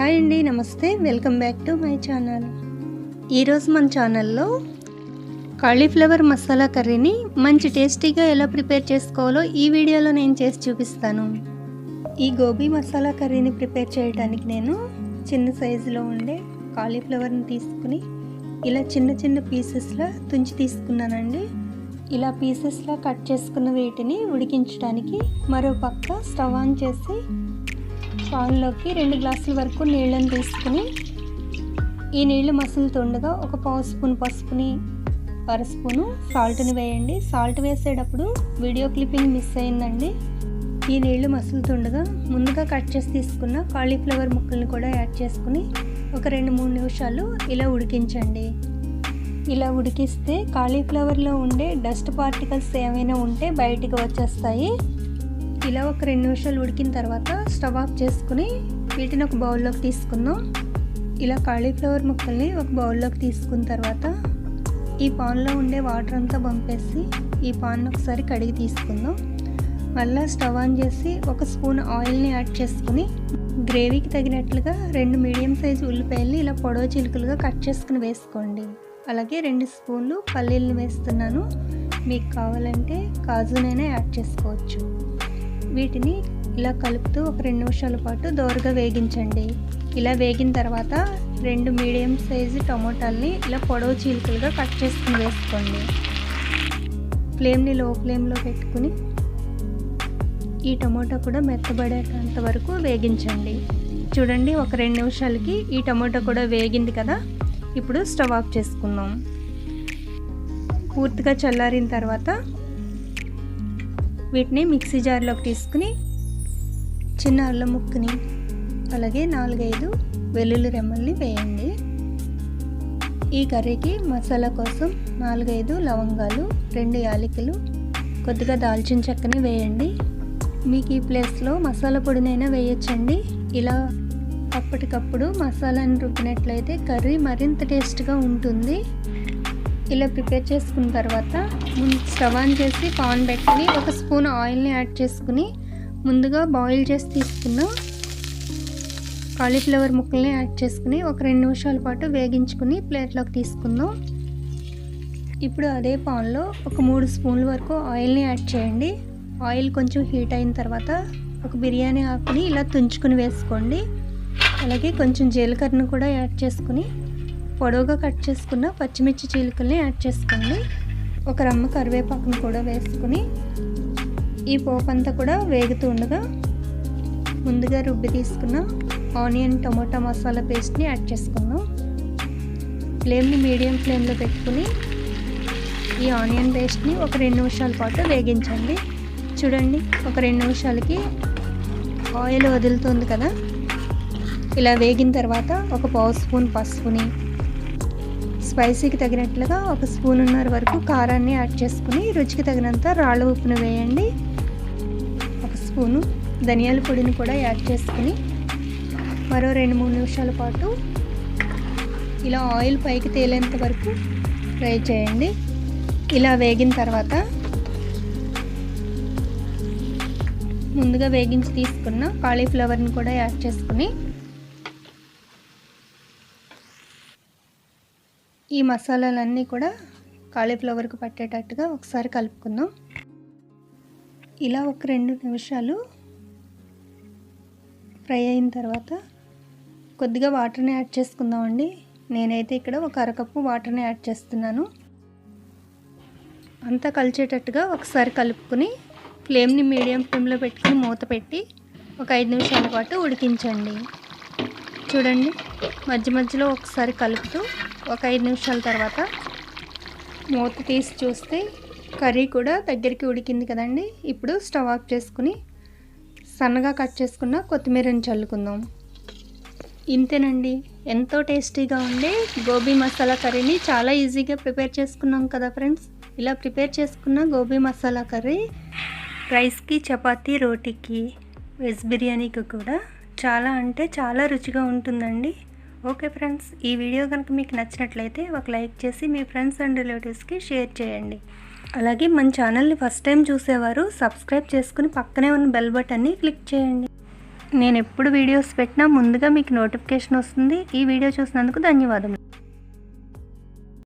Hi అండి నమస్తే. Welcome back to my channel. ఈరోజు మన ఛానల్లో కాలీఫ్లవర్ మసాలా కర్రీని మంచి టేస్టీగా ఎలా ప్రిపేర్ చేసుకోవాలో ఈ వీడియోలో నేను చేసి చూపిస్తాను. ఈ గోబీ మసాలా కర్రీని ప్రిపేర్ చేయడానికి నేను చిన్న సైజులో ఉండే కాలీఫ్లవర్ని తీసుకుని ఇలా చిన్న చిన్న పీసెస్లా తుంచి తీసుకున్నానండి. ఇలా పీసెస్లా కట్ చేసుకున్న వీటిని ఉడికించడానికి మరో పక్క స్టవ్ ఆన్ చేసి పాన్లోకి రెండు గ్లాసుల వరకు నీళ్ళని తీసుకుని ఈ నీళ్ళు మసులుతుండగా ఒక పావు స్పూన్ పసుపుని అర స్పూను సాల్ట్ని వేయండి. సాల్ట్ వేసేటప్పుడు వీడియో క్లిప్పింగ్ మిస్ అయిందండి. ఈ నీళ్ళు మసులుతుండగా ముందుగా కట్ చేసి తీసుకున్న కాలీఫ్లవర్ ముక్కల్ని కూడా యాడ్ చేసుకుని ఒక రెండు మూడు నిమిషాలు ఇలా ఉడికించండి. ఇలా ఉడికిస్తే కాలీఫ్లవర్లో ఉండే డస్ట్ పార్టికల్స్ ఏమైనా ఉంటే బయటికి వచ్చేస్తాయి. ఇలా ఒక రెండు నిమిషాలు ఉడికిన తర్వాత స్టవ్ ఆఫ్ చేసుకుని వీటిని ఒక బౌల్లోకి తీసుకుందాం. ఇలా కాలీఫ్లవర్ ముక్కల్ని ఒక బౌల్లోకి తీసుకున్న తర్వాత ఈ పాన్లో ఉండే వాటర్ అంతా పంపేసి ఈ పాన్ ఒకసారి కడిగి తీసుకుందాం. మళ్ళీ స్టవ్ ఆన్ చేసి ఒక స్పూన్ ఆయిల్ని యాడ్ చేసుకుని గ్రేవీకి తగినట్లుగా రెండు మీడియం సైజు ఉల్లిపాయల్ని ఇలా పొడవ చిలుకలుగా కట్ చేసుకుని వేసుకోండి. అలాగే రెండు స్పూన్లు పల్లీలను వేస్తున్నాను. మీకు కావాలంటే కాజునైనా యాడ్ చేసుకోవచ్చు. వీటిని ఇలా కలుపుతూ ఒక రెండు నిమిషాల పాటు దోరగా వేగించండి. ఇలా వేగిన తర్వాత రెండు మీడియం సైజు టమోటాల్ని ఇలా పొడవు చీలికలుగా కట్ చేసుకుని వేసుకోండి. ఫ్లేమ్ని లో ఫ్లేమ్లో పెట్టుకుని ఈ టమోటా కూడా మెత్తబడేటంత వరకు వేగించండి. చూడండి ఒక రెండు నిమిషాలకి ఈ టమోటా కూడా వేగింది కదా? ఇప్పుడు స్టవ్ ఆఫ్ చేసుకుందాం. పూర్తిగా చల్లారిన తర్వాత వీటిని మిక్సీ జార్లోకి తీసుకుని చిన్న అల్లం ముక్కుని అలాగే నాలుగైదు వెల్లుల్లి రెమ్మల్ని వేయండి. ఈ కర్రీకి మసాలా కోసం నాలుగైదు లవంగాలు రెండు యాలకులు కొద్దిగా దాల్చిన చెక్కని వేయండి. మీకు ఈ ప్లేస్లో మసాలా పొడినైనా వేయచ్చండి. ఇలా అప్పటికప్పుడు మసాలాని రుబ్బినట్లయితే కర్రీ మరింత టేస్ట్గా ఉంటుంది. ఇలా ప్రిపేర్ చేసుకున్న తర్వాత ముందు స్టవ్ ఆన్ చేసి పాన్ పెట్టుకుని ఒక స్పూన్ ఆయిల్ని యాడ్ చేసుకుని ముందుగా బాయిల్ చేసి తీసుకున్న కాలీఫ్లవర్ ముక్కల్ని యాడ్ చేసుకుని ఒక రెండు నిమిషాల పాటు వేగించుకుని ప్లేట్లోకి తీసుకుందాం. ఇప్పుడు అదే పాన్లో ఒక మూడు స్పూన్ల వరకు ఆయిల్ని యాడ్ చేయండి. ఆయిల్ కొంచెం హీట్ అయిన తర్వాత ఒక బిర్యానీ ఆకుని ఇలా తుంచుకుని వేసుకోండి. అలాగే కొంచెం జీలకర్రను కూడా యాడ్ చేసుకుని పొడవుగా కట్ చేసుకున్న పచ్చిమిర్చి చీలికల్ని యాడ్ చేసుకోండి. ఒక రమ్మ కరివేపాకును కూడా వేసుకుని ఈ పోపు అంతా కూడా వేగుతూ ఉండగా ముందుగా రుబ్బి తీసుకున్న ఆనియన్ టమోటా మసాలా పేస్ట్ని యాడ్ చేసుకుందాం. ఫ్లేమ్ని మీడియం ఫ్లేమ్లో పెట్టుకుని ఈ ఆనియన్ పేస్ట్ని ఒక రెండు నిమిషాల పాటు వేగించండి. చూడండి ఒక రెండు నిమిషాలకి ఆయిల్ వదులుతుంది కదా. ఇలా వేగిన తర్వాత ఒక పావు స్పూన్ పసుపుని స్పైసీకి తగినట్లుగా ఒక స్పూన్నర వరకు కారాన్ని యాడ్ చేసుకుని రుచికి తగినంత రాళ్ళ ఉప్పును వేయండి. ఒక స్పూను ధనియాల పొడిని కూడా యాడ్ చేసుకుని మరో రెండు మూడు నిమిషాల పాటు ఇలా ఆయిల్ పైకి తేలేంత వరకు ఫ్రై చేయండి. ఇలా వేగిన తర్వాత ముందుగా వేగించి తీసుకున్న కాలీఫ్లవర్ని కూడా యాడ్ చేసుకుని ఈ మసాలాలన్నీ కూడా కాలీఫ్లవర్కి పట్టేటట్టుగా ఒకసారి కలుపుకుందాం. ఇలా ఒక రెండు నిమిషాలు ఫ్రై అయిన తర్వాత కొద్దిగా వాటర్ని యాడ్ చేసుకుందామండి. నేనైతే ఇక్కడ ఒక అరకప్పు వాటర్ని యాడ్ చేస్తున్నాను. అంతా కలిసేటట్టుగా ఒకసారి కలుపుకుని ఫ్లేమ్ని మీడియం ఫ్లేమ్లో పెట్టుకుని మూత పెట్టి ఒక ఐదు నిమిషాల పాటు ఉడికించండి. చూడండి. మధ్య మధ్యలో ఒకసారి కలుపుతూ ఒక ఐదు నిమిషాల తర్వాత మూత తీసి చూస్తే కర్రీ కూడా దగ్గరికి ఉడికింది కదండి. ఇప్పుడు స్టవ్ ఆఫ్ చేసుకుని సన్నగా కట్ చేసుకున్న కొత్తిమీరని చల్లుకుందాం. ఇంతేనండి. ఎంతో టేస్టీగా ఉండే గోబీ మసాలా కర్రీని చాలా ఈజీగా ప్రిపేర్ చేసుకున్నాం కదా ఫ్రెండ్స్. ఇలా ప్రిపేర్ చేసుకున్న గోబీ మసాలా కర్రీ రైస్కి చపాతీ రోటీకి వెజ్ బిర్యానీకి కూడా చాలా అంటే చాలా రుచిగా ఉంటుందండి. ఓకే ఫ్రెండ్స్ ఈ వీడియో కనుక మీకు నచ్చినట్లయితే ఒక లైక్ చేసి మీ ఫ్రెండ్స్ అండ్ రిలేటివ్స్కి షేర్ చేయండి. అలాగే మన ఛానల్ని ఫస్ట్ టైం చూసేవారు సబ్స్క్రైబ్ చేసుకుని పక్కనే ఉన్న బెల్ బటన్ని క్లిక్ చేయండి. నేను ఎప్పుడు వీడియోస్ పెట్టినా ముందుగా మీకు నోటిఫికేషన్ వస్తుంది. ఈ వీడియో చూసినందుకు ధన్యవాదములు.